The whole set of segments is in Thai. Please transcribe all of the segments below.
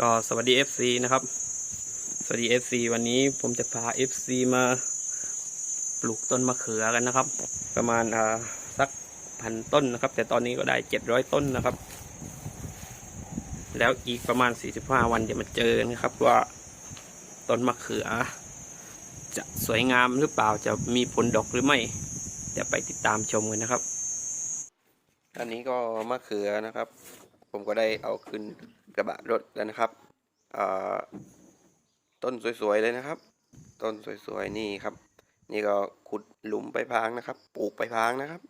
ก็สวัสดี FC นะครับ สวัสดี FC วันนี้ผมจะพา FC มาปลูกต้นมะเขือกันนะครับ ประมาณอ่าสักพันต้นนะครับ แต่ตอนนี้ก็ได้700ต้นนะครับ แล้วอีกประมาณ45วันจะมาเจอนะครับ ว่าต้นมะเขือ จะสวยงามหรือเปล่าจะมีผลดอกหรือไม่เดี๋ยวไปติดตามชมกันนะครับ อันนี้ก็มะเขือนะครับ ผมก็ได้เอาขึ้นกระบะรถแล้วนะครับต้นสวยๆเลยนะครับ ต้นสวยๆนี่ครับ นี่ก็ขุดหลุมไปพรางนะครับ ปลูกไปพรางนะครับ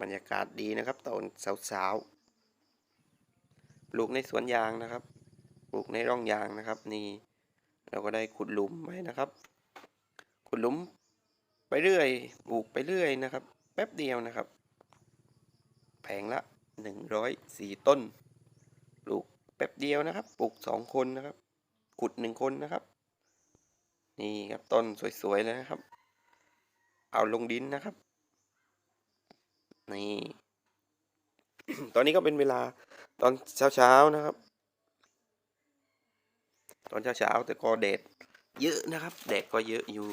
บรรยากาศดีนะครับตอนเช้าๆปลูกในสวนยางนะครับ ปลูกในร่องยางนะครับ นี่ เราก็ได้ขุดหลุมไว้นะครับ ขุดหลุมไปเรื่อยปลูกไปเรื่อยนะครับ แป๊บเดียวนะครับ แผงละ หนึ่งร้อยสี่ต้น ปลูกแป๊บเดียวนะครับ ปลูกสองคนนะครับ ขุดหนึ่งคนนะครับ นี่ครับต้นสวยๆเลยนะครับ เอาลงดินนะครับ นี่ ตอนนี้ก็เป็นเวลาตอนเช้าๆนะครับ ตอนเช้าๆแต่ก็แดดเยอะนะครับ แดดก็เยอะอยู่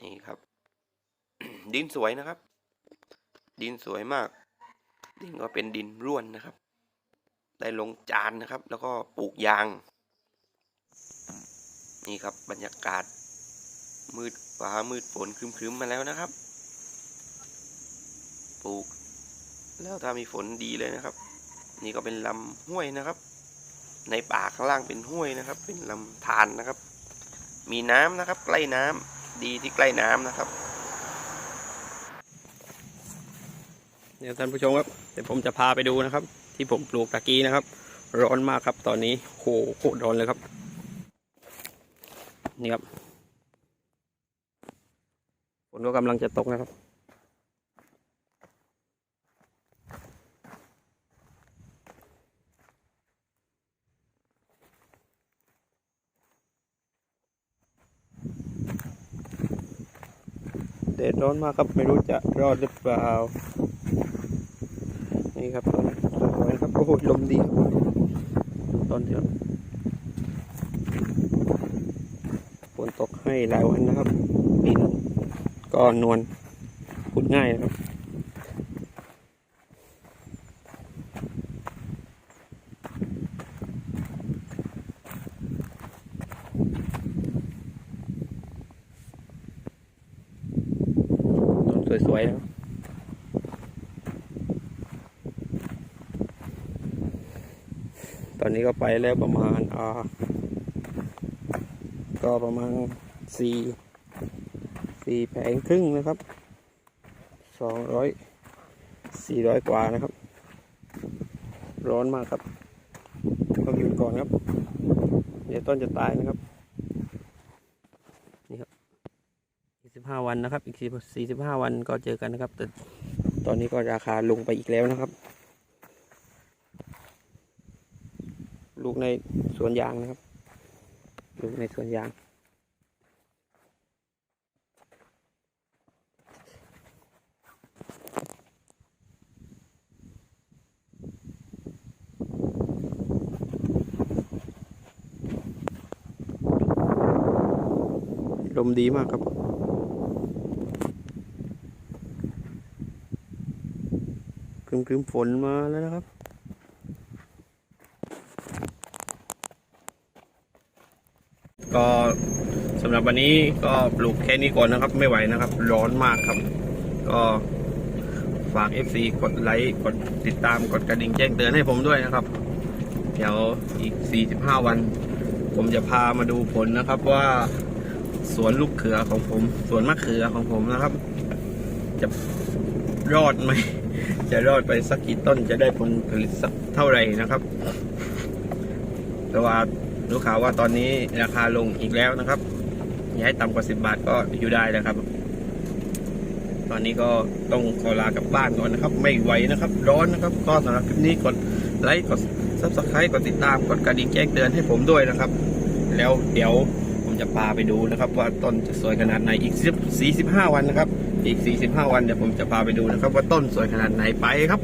นี่ครับ ดินสวยนะครับ ดินสวยมาก ดินก็เป็นดินร่วนนะครับ ได้ลงจานนะครับ แล้วก็ปลูกยาง นี่ครับบรรยากาศ มืดฟ้ามืดฝนครึ้มๆมาแล้วนะครับ ปลูก แล้วถ้ามีฝนดีเลยนะครับ นี่ก็เป็นลำห้วยนะครับ ในป่าข้างล่างเป็นห้วยนะครับ เป็นลำธารนะครับ มีน้ำนะครับ ใกล้น้ำดีที่ใกล้น้ำนะครับ เดี๋ยวท่านผู้ชมครับเดี๋ยวผมจะพาไปดูนะครับ ที่ผมปลูกตะกี้นะครับ ร้อนมากครับตอนนี้โหโคตรร้อนเลยครับ นี่ครับฝนก็กำลังจะตกนะครับแดดร้อนมากครับไม่รู้จะรอดหรือเปล่า นี่ครับต้นสวยๆครับโอ้โหลมดีต้นเดียวฝนตกให้หลายวันนะครับดินก็นวลขุดง่ายนะครับสวยๆนะครับ ตอนนี้ก็ไปแล้วประมาณอ่าก็ประมาณสี่สี่แผงครึ่งนะครับสองร้อยสี่ร้อยกว่านะครับ ร้อนมากครับต้องหยุดก่อนครับ เดี๋ยวต้นจะตายนะครับ นี่ครับอีกสิบห้าวันนะครับ อีกสี่สิบห้าวันก็เจอกันนะครับ แต่ตอนนี้ก็ราคาลงไปอีกแล้วนะครับ ลูกในสวนยางนะครับ ลูกในสวนยาง ลมดีมากครับครึมครึมๆฝนมาแล้วนะครับ ก็สำหรับวันนี้ก็ปลูกแค่นี้ก่อนนะครับ ไม่ไหวนะครับ ร้อนมากครับ ก็ฝาก FC กดไลค์กดติดตามกดกระดิ่งแจ้งเตือนให้ผมด้วยนะครับ เดี๋ยวอีก 45 วัน ผมจะพามาดูผลนะครับว่าสวนลูกเขือของผม สวนมะเขือของผมนะครับ จะรอดไหม จะรอดไปสักกี่ต้นจะได้ผลผลิตสักเท่าไหร่นะครับแต่ว่า รู้ข่าวว่าตอนนี้ราคาลงอีกแล้วนะครับอย่าให้ต่ำกว่าสิบบาทก็อยู่ได้แล้วครับ ตอนนี้ก็ต้องขอลากลับบ้านก่อนนะครับ ไม่ไหวนะครับ ร้อนนะครับ ก็สำหรับคลิปนี้กดไลค์กดซับสไครต์กดติดตามกดกระดิ่งแจ้งเตือนให้ผมด้วยนะครับ แล้วเดี๋ยวผมจะพาไปดูนะครับ ว่าต้นจะสวยขนาดไหนอีก45 วันนะครับ อีก 45 วันเดี๋ยวผมจะพาไปดูนะครับ ว่าต้นสวยขนาดไหนไปครับ